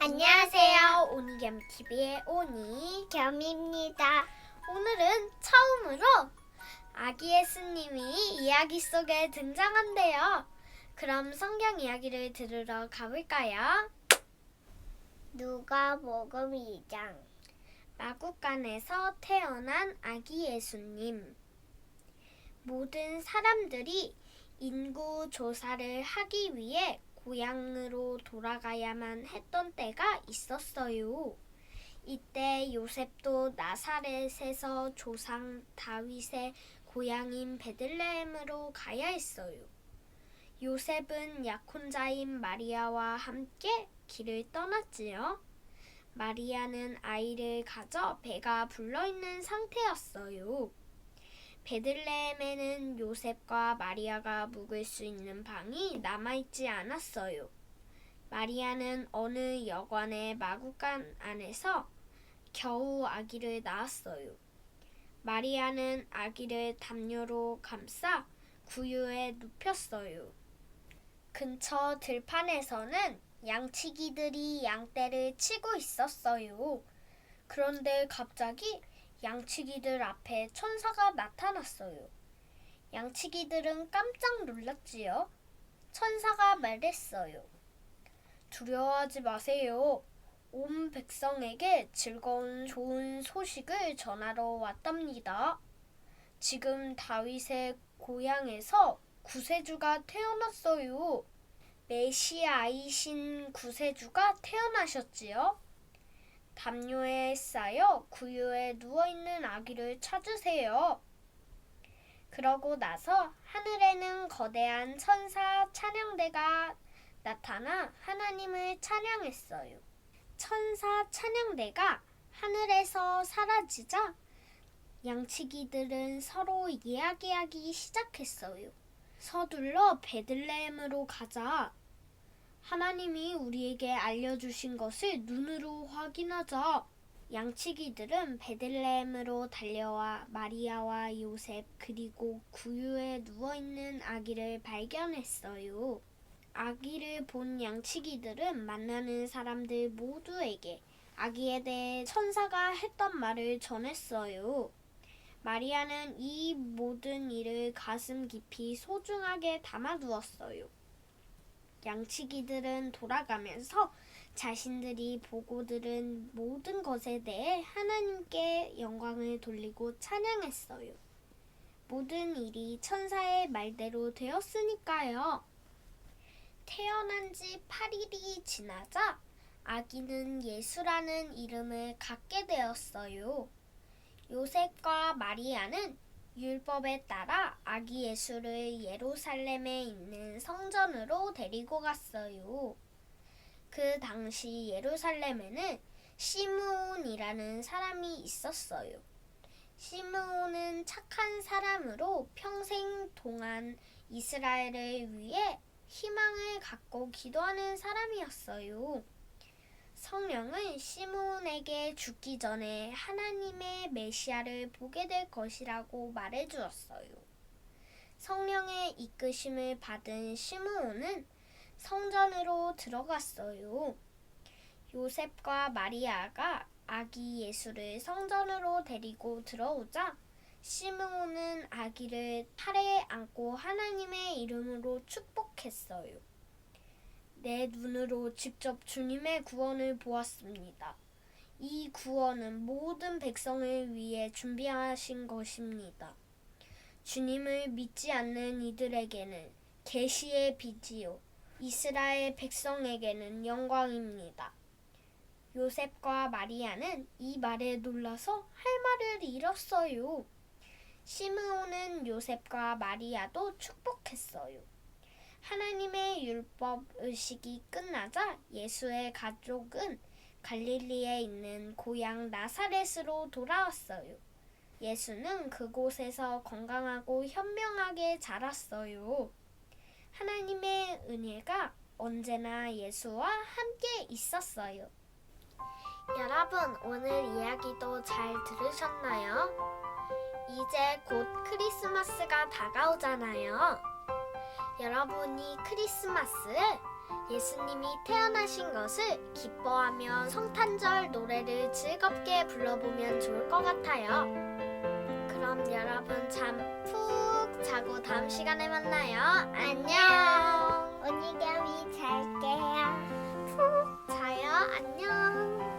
안녕하세요. 오니겸TV의 오니. 겸입니다. 오늘은 처음으로 아기 예수님이 이야기 속에 등장한대요. 그럼 성경 이야기를 들으러 가볼까요? 누가 복음 2장 마국간에서 태어난 아기 예수님. 모든 사람들이 인구 조사를 하기 위해 고향으로 돌아가야만 했던 때가 있었어요. 이때 요셉도 나사렛에서 조상 다윗의 고향인 베들레헴으로 가야 했어요. 요셉은 약혼자인 마리아와 함께 길을 떠났지요. 마리아는 아이를 가져 배가 불러 있는 상태였어요. 베들레헴에는 요셉과 마리아가 묵을 수 있는 방이 남아있지 않았어요. 마리아는 어느 여관의 마구간 안에서 겨우 아기를 낳았어요. 마리아는 아기를 담요로 감싸 구유에 눕혔어요. 근처 들판에서는 양치기들이 양떼를 치고 있었어요. 그런데 갑자기 양치기들 앞에 천사가 나타났어요. 양치기들은 깜짝 놀랐지요. 천사가 말했어요. 두려워하지 마세요. 온 백성에게 즐거운 좋은 소식을 전하러 왔답니다. 지금 다윗의 고향에서 구세주가 태어났어요. 메시아이신 구세주가 태어나셨지요. 담요에 쌓여 구유에 누워있는 아기를 찾으세요. 그러고 나서 하늘에는 거대한 천사 찬양대가 나타나 하나님을 찬양했어요. 천사 찬양대가 하늘에서 사라지자 양치기들은 서로 이야기하기 시작했어요. 서둘러 베들레헴으로 가자. 하나님이 우리에게 알려주신 것을 눈으로 확인하자. 양치기들은 베들레헴으로 달려와 마리아와 요셉 그리고 구유에 누워있는 아기를 발견했어요. 아기를 본 양치기들은 만나는 사람들 모두에게 아기에 대해 천사가 했던 말을 전했어요. 마리아는 이 모든 일을 가슴 깊이 소중하게 담아두었어요. 양치기들은 돌아가면서 자신들이 보고 들은 모든 것에 대해 하나님께 영광을 돌리고 찬양했어요. 모든 일이 천사의 말대로 되었으니까요. 태어난 지 8일이 지나자 아기는 예수라는 이름을 갖게 되었어요. 요셉과 마리아는 율법에 따라 아기 예수를 예루살렘에 있는 성전으로 데리고 갔어요. 그 당시 예루살렘에는 시므온이라는 사람이 있었어요. 시므온은 착한 사람으로 평생 동안 이스라엘을 위해 희망을 갖고 기도하는 사람이었어요. 성령은 시므온에게 죽기 전에 하나님의 메시아를 보게 될 것이라고 말해 주었어요. 성령의 이끄심을 받은 시므온은 성전으로 들어갔어요. 요셉과 마리아가 아기 예수를 성전으로 데리고 들어오자 시므온은 아기를 팔에 안고 하나님의 이름으로 축복했어요. 내 눈으로 직접 주님의 구원을 보았습니다. 이 구원은 모든 백성을 위해 준비하신 것입니다. 주님을 믿지 않는 이들에게는 계시의 빛이요 이스라엘 백성에게는 영광입니다. 요셉과 마리아는 이 말에 놀라서 할 말을 잃었어요. 시므온은 요셉과 마리아도 축복했어요. 하나님의 율법 의식이 끝나자 예수의 가족은 갈릴리에 있는 고향 나사렛으로 돌아왔어요. 예수는 그곳에서 건강하고 현명하게 자랐어요. 하나님의 은혜가 언제나 예수와 함께 있었어요. 여러분, 오늘 이야기도 잘 들으셨나요? 이제 곧 크리스마스가 다가오잖아요. 여러분이 크리스마스에 예수님이 태어나신 것을 기뻐하며 성탄절 노래를 즐겁게 불러보면 좋을 것 같아요. 그럼 여러분 잠 푹 자고 다음 시간에 만나요. 안녕. 오늘 밤이 잘게요. 푹 자요. 안녕.